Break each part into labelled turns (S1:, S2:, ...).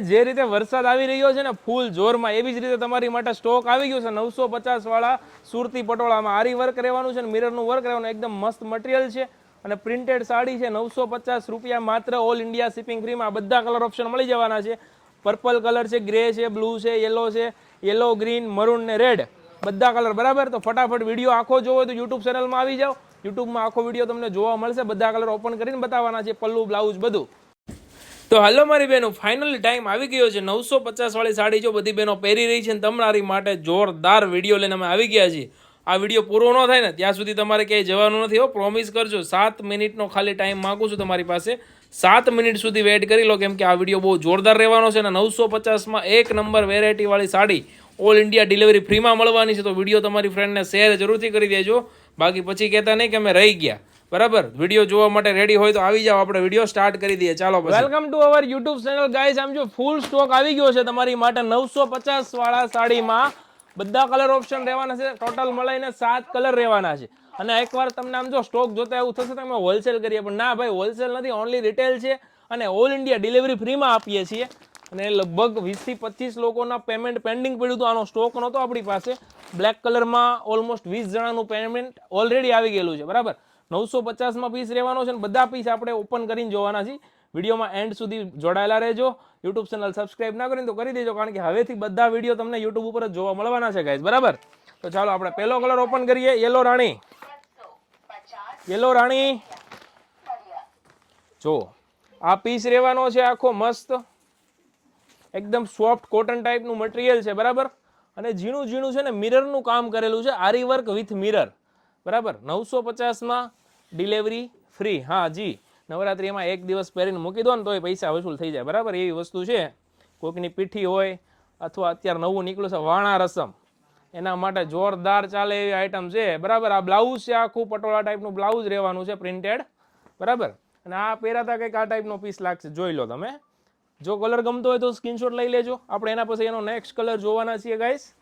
S1: જે રીતે વરસાદ આવી રહ્યો છે ને, ફૂલ જોરમાં એવી જ રીતે તમારી માટે સ્ટોક આવી ગયો છે. નવસો પચાસ વાળા સુરતી પટોળામાં આરી વર્ક રહેવાનું છે ને મિરરનું વર્ક રહેવાનું, એકદમ મસ્ત મટીરિયલ છે. અને પ્રિન્ટેડ સાડી છે, નવસો પચાસ રૂપિયા માત્ર ઓલ ઇન્ડિયા શિપિંગ ફ્રીમાં બધા કલર ઓપ્શન મળી જવાના છે. પર્પલ કલર છે ગ્રે છે બ્લુ છે યલો છે યલો ગ્રીન મરૂન ને રેડ બધા કલર બરાબર? તો ફટાફટ વીડિયો આખો જોવો તો યુટ્યુબ ચેનલમાં આવી જાઓ. યુટ્યુબમાં આખો વીડિયો તમને જોવા મળશે. બધા કલર ઓપન કરીને બતાવવાના છે, પલ્લુ, બ્લાઉઝ બધું. તો હાલો મારી બહેનો ફાઇનલી ટાઈમ આવી ગયો છે. નવસો પચાસવાળી સાડી જો બધી બહેનો પહેરી રહી છે ને તમારી માટે જોરદાર વીડિયો લઈને અમે આવી ગયા છીએ. આ વીડિયો પૂરો ન થાય ને, ત્યાં સુધી તમારે ક્યાંય જવાનું નથી હો. પ્રોમિસ કરજો, સાત મિનિટનો ખાલી ટાઈમ માગું છું તમારી પાસે. સાત મિનિટ સુધી વેઇટ કરી લો, કેમ કે આ વીડિયો બહુ જોરદાર રહેવાનો છે અને નવસો પચાસમાં એક નંબર વેરાયટીવાળી સાડી ઓલ ઇન્ડિયા ડિલિવરી ફ્રીમાં મળવાની છે. તો વીડિયો તમારી ફ્રેન્ડને શેર જરૂરથી કરી દેજો. બાકી પછી કહેતા નહીં કે અમે રહી ગયા. બરાબર? વીડિયો જોવા માટે રેડી હોય તો આવી જાઓ. આપણે વીડિયો સ્ટાર્ટ કરી દઈએ. ચાલો welcome to our YouTube channel guys આમ જો ફૂલ સ્ટોક આવી ગયો છે તમારી માટે નવસો પચાસ વાળા સાડીમાં. બધા કલર ઓપ્શન રહેવાના છે. ટોટલ મળીને સાત કલર રહેવાના છે. અને એકવાર તમને આમ જો સ્ટોક જોતા એવું થશે તો અમે હોલસેલ કરીએ. પણ ના ભાઈ હોલસેલ નથી ઓનલી રિટેલ છે અને ઓલ ઇન્ડિયા ડિલિવરી ફ્રીમાં આપીએ છીએ. અને લગભગ વીસથી પચીસ લોકોના પેમેન્ટ પેન્ડિંગ પડ્યું હતું. આનો સ્ટોક નહોતો આપણી પાસે. બ્લેક કલરમાં ઓલમોસ્ટ વીસ જણાનું પેમેન્ટ ઓલરેડી આવી ગયેલું છે. બરાબર? નવસો પચાસમાં પીસ રહેવાનો છે અને બધા પીસ આપણે ઓપન કરીને જોવાના છે વિડીયોમાં એન્ડ સુધી જોડાયેલા રહેજો. યુટ્યુબ ચેનલ સબસ્ક્રાઇબ ના કરીને તો કરી દેજો, કારણ કે હવેથી બધા વીડિયો તમને યુટ્યુબ ઉપર જ જોવા મળવાના છે ગાઈઝ બરાબર? તો ચાલો આપણે પહેલો કલર ઓપન કરીએ. યલો રાણી. યલો રાણી. જો, આ પીસ રહેવાનો છે આખો મસ્ત, એકદમ સોફ્ટ કોટન ટાઈપનું મટીરિયલ છે, બરાબર? અને ઝીણું ઝીણું છે ને મિરરનું કામ કરેલું છે આરી વર્ક વિથ મિરર બરાબર? નવસો પચાસમાં ડિલિવરી ફ્રી હા, જી. નવરાત્રિમાં એક દિવસ પહેરીને મૂકી દો ને તોય પૈસા વસૂલ થઈ જાય. બરાબર? એવી વસ્તુ છે. કોઈકની પીઠી હોય અથવા અત્યારે નવું નીકળ્યું છે, વાણા રસમ. એના માટે જોરદાર ચાલે એવી આઈટમ છે. બરાબર? આ બ્લાઉઝ છે, આખું પટોળા ટાઈપનું બ્લાઉઝ રહેવાનું છે પ્રિન્ટેડ બરાબર? અને આ પહેરાતા કંઈક આ ટાઈપનો પીસ લાગશે. જોઈ લો તમે. જો કલર ગમતો હોય તો સ્ક્રીનશોટ લઈ લેજો. આપણે એના પછી એનો નેક્સ્ટ કલર જોવાના છીએ ગાઈસ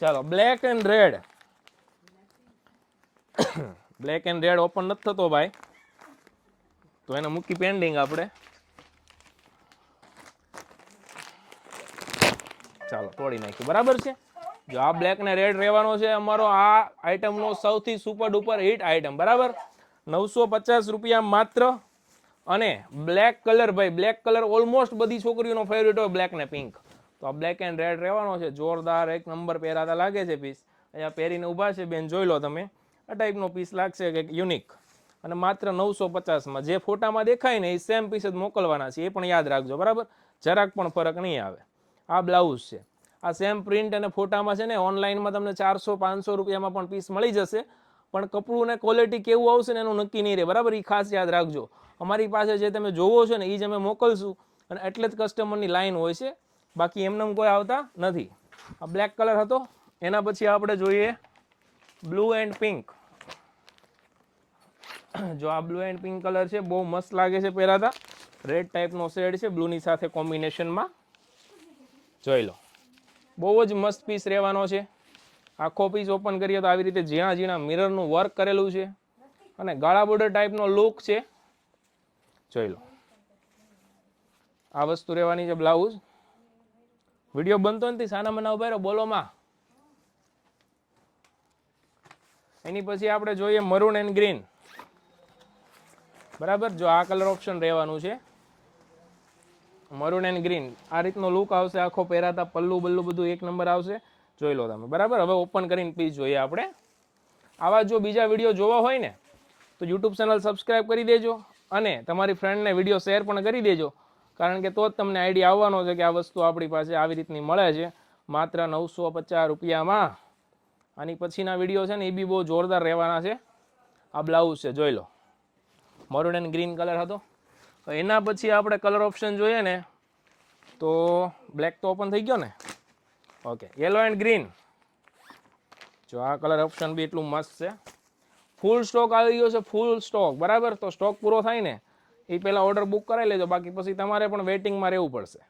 S1: ચાલો black and red black and red open નથી થતો ભાઈ. તો એને મૂકી પેન્ડિંગ આપણે. ચાલો, તોડી નાખ્યું. બરાબર છે? જો આ બ્લેક ને રેડ રહેવાનો છે, અમારો આ આઈટમનો સૌથી સુપર ડુપર હિટ આઈટમ બરાબર? નવસો પચાસ રૂપિયા માત્ર. અને બ્લેક કલર ભાઈ બ્લેક કલર ઓલમોસ્ટ બધી છોકરીઓનો ફેવરેટ હોય બ્લેક ને પિંક તો આ બ્લેક એન્ડ રેડ રહેવાનો છે. જોરદાર એક નંબર પહેરાતા લાગે છે પીસ અહીંયા પહેરીને ઊભા છે બેન, જોઈ લો તમે. આ ટાઈપનો પીસ લાગશે કે યુનિક અને માત્ર નવસો પચાસમાં. જે ફોટામાં દેખાય ને એ સેમ પીસ જ મોકલવાના છે. એ પણ યાદ રાખજો, બરાબર? જરાક પણ ફરક નહીં આવે. આ બ્લાઉઝ છે. આ સેમ પ્રિન્ટ અને ફોટામાં છે ને ઓનલાઈનમાં તમને ચારસો, પાંચસો રૂપિયામાં પણ પીસ મળી જશે. પણ કપડું ને ક્વોલિટી કેવું આવશે ને એનું નક્કી નહીં રહે. બરાબર? એ ખાસ યાદ રાખજો. અમારી પાસે જે તમે જોવો છો ને એ જ અમે મોકલશું. અને એટલે જ કસ્ટમરની લાઈન હોય છે. બાકી એમને કોઈ આવતા નથી. આ બ્લેક કલર હતો. એના પછી આપણે જોઈએ બ્લુ એન્ડ પિંક જો આ બ્લુ એન્ડ પિંક કલર છે, બહુ મસ્ત લાગે છે પહેરાતા રેડ ટાઈપનો શેડ છે બ્લુની સાથે કોમ્બિનેશનમાં જોઈ લો. બહુ જ મસ્ત પીસ રહેવાનો છે. આખો પીસ ઓપન કરીએ તો આવી રીતે ઝીણા ઝીણા મિરરનું વર્ક કરેલું છે. અને ગાળા બોર્ડર ટાઈપનો લુક છે. જોઈ લો. આ વસ્તુ રહેવાની છે બ્લાઉઝ વીડિયો બનતો નથી સાના મના ઊભા રહ્યો બોલો એની પછી આપણે જોઈએ મરૂન એન્ડ ગ્રીન બરાબર? જો આ કલર ઓપ્શન રહેવાનું છે. મરૂન એન્ડ ગ્રીન આ રીતનો લુક આવશે, આખો પહેરાતા, પલ્લું બલ્લું બધું એક નંબર આવશે. જોઈ લો તમે. બરાબર? હવે ઓપન કરીને પીસ જોઈએ આપણે. આવા જો બીજા વીડિયો જોવા હોય ને, તો યુટ્યુબ ચેનલ સબસ્ક્રાઈબ કરી દેજો અને તમારી ફ્રેન્ડને વીડિયો શેર પણ કરી દેજો. કારણ કે તો જ તમને આઈડિયા આવવાનો છે કે આ વસ્તુ આપણી પાસે આવી રીતની મળે છે. માત્ર નવસો પચાસ રૂપિયામાં આની પછીના વીડિયો છે ને એ બી બહુ જોરદાર રહેવાના છે. આ બ્લાઉઝ છે, જોઈ લો. મરૂન એન્ડ ગ્રીન કલર હતો. એના પછી આપણે કલર ઓપ્શન જોઈએ ને, તો બ્લેક તો ઓપન થઈ ગયો ને? ઓકે યલો એન્ડ ગ્રીન જો આ કલર ઓપ્શન બી એટલું મસ્ત છે. ફૂલ સ્ટોક આવી ગયો છે ફૂલ સ્ટોક બરાબર? તો સ્ટોક પૂરો થાય ને, એ પહેલાં ઓર્ડર બુક કરાવી લેજો. બાકી પછી તમારે પણ વેઇટિંગમાં રહેવું પડશે.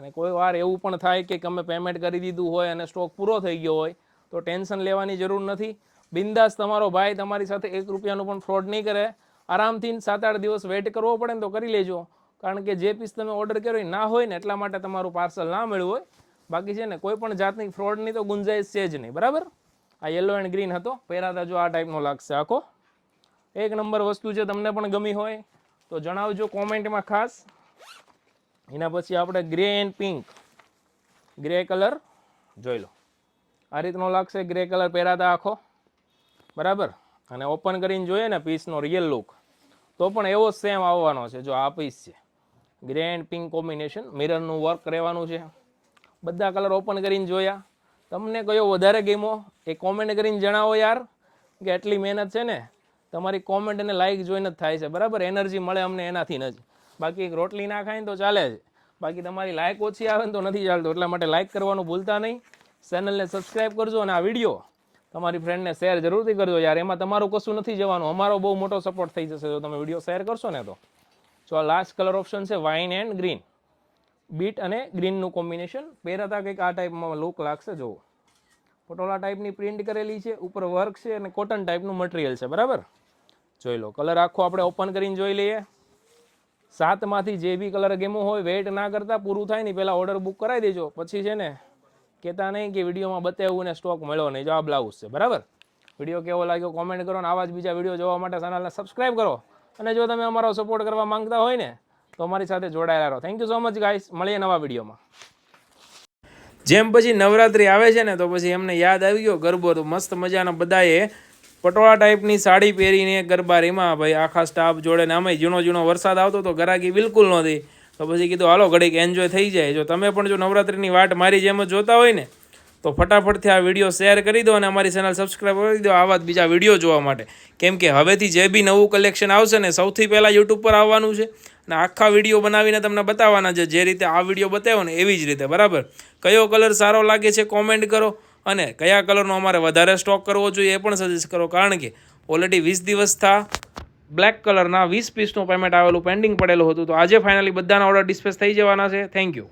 S1: અને કોઈ વાર એવું પણ થાય કે તમે પેમેન્ટ કરી દીધું હોય અને સ્ટોક પૂરો થઈ ગયો હોય, તો ટેન્શન લેવાની જરૂર નથી. બિંદાસ તમારો ભાઈ તમારી સાથે એક રૂપિયાનું પણ ફ્રોડ નહીં કરે. આરામથી સાત આઠ દિવસ વેઇટ કરવો પડે ને તો કરી લેજો. કારણ કે જે પીસ તમે ઓર્ડર કર્યો ના હોય ને એટલા માટે તમારું પાર્સલ ના મળ્યું હોય. બાકી છે ને કોઈ પણ જાતની ફ્રોડની તો ગુંજાઈશ છે જ નહીં. બરાબર? આ યલો એન્ડ ગ્રીન હતો. પહેરાતા જો આ ટાઈપનો લાગશે આખો. એક નંબર વસ્તુ છે તમને પણ ગમી હોય તો જણાવજો કોમેન્ટમાં ખાસ. એના પછી આપણે grey and pink grey colour જોઈ લો. આ રીતનો લાગશે ગ્રે કલર પહેરાતા આખો. બરાબર? અને ઓપન કરીને જોઈએ ને પીસનો રિયલ લુક તો પણ એવો સેમ આવવાનો છે, જો આ પીસ છે. ગ્રે એન્ડ પિંક કોમ્બિનેશન મિરરનું વર્ક રહેવાનું છે. બધા કલર ઓપન કરીને જોયા. તમને કયો વધારે ગેમો એ કોમેન્ટ કરીને જણાવો યાર, કે એટલી મહેનત છે ને, તમારી કોમેન્ટ અને લાઇક જોઈને જ થાય છે. બરાબર? એનર્જી મળે અમને એનાથી જ. બાકી એક રોટલી ના ખાય તો ચાલે છે. બાકી તમારી લાઇક ઓછી આવે ને તો નથી ચાલતું, એટલા માટે લાઇક કરવાનું ભૂલતા નહીં. ચેનલને સબસ્ક્રાઈબ કરજો અને આ વીડિયો તમારી ફ્રેન્ડને શેર જરૂરથી કરજો યાર. એમાં તમારું કશું નથી જવાનું, અમારો બહુ મોટો સપોર્ટ થઈ જશે જો તમે વીડિયો શેર કરશો ને તો. જો આ લાસ્ટ કલર ઓપ્શન છે વાઇન એન્ડ ગ્રીન બીટ અને ગ્રીનનું કોમ્બિનેશન પહેરાતા કંઈક આ ટાઈપમાં લુક લાગશે, જુઓ. પટોળા ટાઈપની પ્રિન્ટ કરેલી છે, ઉપર વર્ક છે અને કોટન ટાઈપનું મટીરિયલ છે, બરાબર? જોઈ લો કલર આખો આપણે ઓપન કરીને જોઈ લઈએ. સાતમાંથી જે બી કલર ગેમો હોય વેઇટ ના કરતા પૂરું થાય ને પહેલાં ઓર્ડર બુક કરાવી દેજો. પછી છે ને, કહેતા નહીં કે વિડીયોમાં બતાવ્યું ને સ્ટોક મળ્યો નહીં. જો આ બ્લાઉઝ છે. બરાબર? વીડિયો કેવો લાગ્યો કોમેન્ટ કરો અને આવા જ બીજા વીડિયો જોવા માટે ચેનલને સબસ્ક્રાઈબ કરો. અને જો તમે અમારો સપોર્ટ કરવા માંગતા હોય ને, તો અમારી સાથે જોડાયેલા રહો. Thank you so much guys મળીએ નવા વિડીયોમાં. જેમ પછી નવરાત્રિ આવે છે ને, તો પછી એમને યાદ આવી ગયો ગરબો. તો મસ્ત મજાના બધાએ પટોળા ટાઈપની સાડી પહેરીને ગરબા રેમાં ભાઈ આખા સ્ટાફ જોડે ને આમે ઝીણો ઝીણો વરસાદ આવતો તો ગરાકી બિલકુલ નહોતી. તો પછી કીધું, હાલો, ઘડીક એન્જોય થઈ જાય. જો તમે પણ જો નવરાત્રિની વાટ મારી જેમ જ જોતા હોય ને, તો ફટાફટથી આ વીડિયો શેર કરી દો અને અમારી ચેનલ સબસ્ક્રાઈબ કરી દો. આવા જ બીજા વીડિયો જોવા માટે. કેમ કે હવેથી જે બી નવું કલેક્શન આવશે ને, સૌથી પહેલાં યુટ્યુબ પર આવવાનું છે અને આખા વીડિયો બનાવીને તમને બતાવવાના છે. જે રીતે આ વીડિયો બતાવ્યો ને, એવી જ રીતે. બરાબર? કયો કલર સારો લાગે છે કોમેન્ટ કરો. અને કયા કલરનો અમારે વધારે સ્ટોક કરવો જોઈએ એ પણ સજેસ્ટ કરો. કારણ કે ઓલરેડી વીસ દિવસ થા બ્લેક કલરના વીસ પીસનું પેમેન્ટ આવેલું પેન્ડિંગ પડેલું હતું. તો આજે ફાઇનલી બધાના ઓર્ડર ડિસ્પેચ થઈ જવાના છે. Thank you